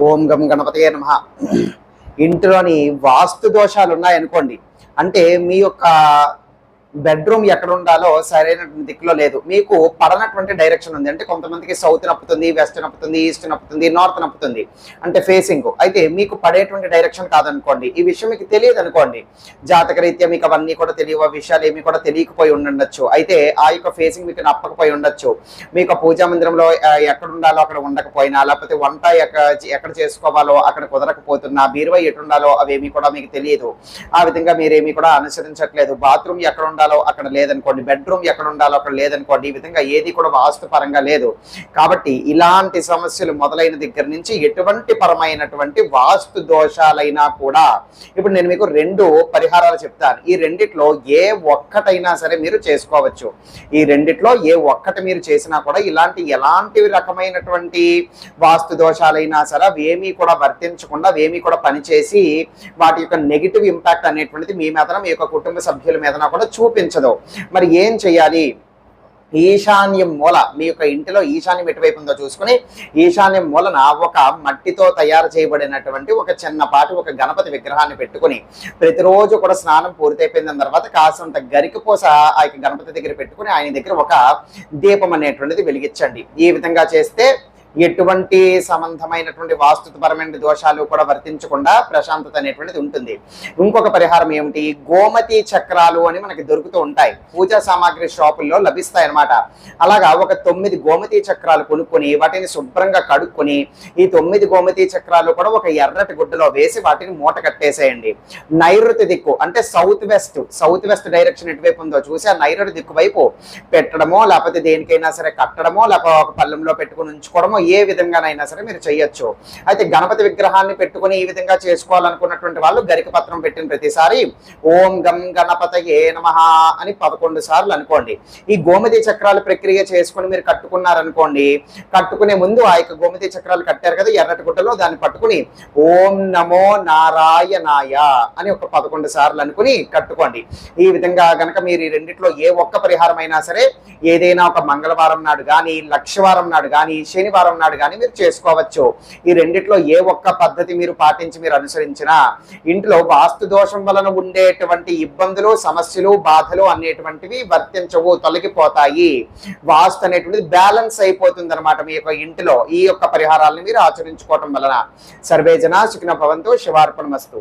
ఓం గం గణపతయే నమ. ఇంట్లోని వాస్తు దోషాలు ఉన్నాయనుకోండి అంటే మీ యొక్క బెడ్రూమ్ ఎక్కడ ఉండాలో సరైనటువంటి దిక్కులో లేదు. మీకు పడనటువంటి డైరెక్షన్ ఉంది. అంటే కొంతమందికి సౌత్ నప్పుతుంది వెస్ట్ నప్పుతుంది ఈస్ట్ నప్పుతుంది నార్త్ నప్పుతుంది. అంటే ఫేసింగ్. అయితే మీకు పడేటువంటి డైరెక్షన్ కాదనుకోండి. ఈ విషయం మీకు తెలియదు అనుకోండి జాతక రీత్యా మీకు అవన్నీ కూడా తెలియవు విషయాలు ఏమి కూడా తెలియకపోయి ఉండొచ్చు. అయితే ఆ యొక్క ఫేసింగ్ మీకు నప్పకపోయి ఉండొచ్చు. మీకు పూజా మందిరంలో ఎక్కడ ఉండాలో అక్కడ ఉండకపోయినా లేకపోతే వంట ఎక్కడ ఎక్కడ చేసుకోవాలో అక్కడ కుదరకపోతున్నా బీరువా ఎటు ఉండాలో అవేమి కూడా మీకు తెలియదు. ఆ విధంగా మీరేమి కూడా అనుసరించట్లేదు. బాత్రూమ్ ఎక్కడ ఉండాలో అక్కడ లేదనుకోండి బెడ్రూమ్ ఎక్కడ ఉండాలో అక్కడ లేదనుకోండి ఈ విధంగా ఏది కూడా వాస్తు పరంగా లేదు. కాబట్టి ఇలాంటి సమస్యలు మొదలైన దగ్గర నుంచి ఎటువంటి పరమైనటువంటి వాస్తు దోషాలైనా కూడా ఇప్పుడు నేను మీకు రెండు పరిహారాలు చెప్తాను. ఈ రెండిట్లో ఏ ఒక్కటైనా సరే మీరు చేసుకోవచ్చు. ఈ రెండిట్లో ఏ ఒక్కటి మీరు చేసినా కూడా ఇలాంటి ఎలాంటి రకమైనటువంటి వాస్తు దోషాలైనా సరే అవేమీ కూడా వర్తించకుండా అవేమీ కూడా పనిచేసి వాటి యొక్క నెగిటివ్ ఇంపాక్ట్ అనేటువంటిది మీ మీదన మీ యొక్క కుటుంబ సభ్యుల మీదన కూడా చూపించదు మరి ఏం చేయాలి ఈశాన్యం మూల మీ యొక్క ఇంటిలో ఈశాన్యం ఎటువైపు ఉందో చూసుకుని ఈశాన్యం మూలన ఒక మట్టితో తయారు చేయబడినటువంటి ఒక చిన్నపాటి ఒక గణపతి విగ్రహాన్ని పెట్టుకుని ప్రతిరోజు కూడా స్నానం పూర్తయిపోయిన తర్వాత కాసంత గరికపోస ఆ గణపతి దగ్గర పెట్టుకుని ఆయన దగ్గర ఒక దీపం అనేటువంటిది వెలిగించండి. ఈ విధంగా చేస్తే ఎటువంటి సంబంధమైనటువంటి వాస్తుపరమైన దోషాలు కూడా వర్తించకుండా ప్రశాంతత అనేటువంటిది ఉంటుంది. ఇంకొక పరిహారం ఏమిటి? గోమతి చక్రాలు అని మనకి దొరుకుతూ ఉంటాయి. పూజా సామాగ్రి షాపుల్లో లభిస్తాయి అన్నమాట అలాగా ఒక తొమ్మిది గోమతి చక్రాలు కొనుక్కొని వాటిని శుభ్రంగా కడుక్కొని ఈ తొమ్మిది గోమతి చక్రాలు కూడా ఒక ఎర్రటి గుడ్డలో వేసి వాటిని మూట కట్టేసేయండి. నైరుతి దిక్కు అంటే south west south west direction ఎటువైపు ఉందో చూసి ఆ నైరుతి దిక్కు వైపు పెట్టడమో లేకపోతే దేనికైనా సరే కట్టడమో లేకపోతే ఒక పళ్ళెంలో పెట్టుకుని ఉంచుకోవడమో ఏ విధంగానైనా సరే మీరు చేయొచ్చు. అయితే గణపతి విగ్రహాన్ని పెట్టుకుని ఈ విధంగా చేసుకోవాలనుకున్నటువంటి వాళ్ళు గరిక పత్రం పెట్టిన ప్రతిసారి ఓం గం గణపతయే నమ అని పదకొండు సార్లు అనుకోండి. ఈ గోమతి చక్రాలు ప్రక్రియ చేసుకుని మీరు కట్టుకున్నారనుకోండి కట్టుకునే ముందు ఆ యొక్క గోమతి చక్రాలు కట్టారు కదా ఎర్రటి గుట్టలో దాన్ని పట్టుకుని ఓం నమో నారాయణాయ అని ఒక పదకొండు సార్లు అనుకుని కట్టుకోండి. ఈ విధంగా గనక మీరు ఈ రెండిట్లో ఏ ఒక్క పరిహారం అయినా సరే ఏదైనా ఒక మంగళవారం నాడు కానీ లక్షవారం నాడు కానీ శనివారం ఉన్నాడు కానీ మీరు చేసుకోవచ్చు. ఈ రెండిట్లో ఏ ఒక్క పద్ధతి మీరు పాటించి మీరు అనుసరించినా ఇంట్లో వాస్తు దోషం వలన ఉండేటువంటి ఇబ్బందులు సమస్యలు బాధలు అనేటువంటివి వర్తించవు తొలగిపోతాయి. వాస్తు అనేటువంటిది బ్యాలెన్స్ అయిపోతుంది అనమాట మీ యొక్క ఇంటిలో ఈ యొక్క పరిహారాలను మీరు ఆచరించుకోవటం వలన. సర్వేజన సుఖిన భవంతు శివార్పణమస్తు.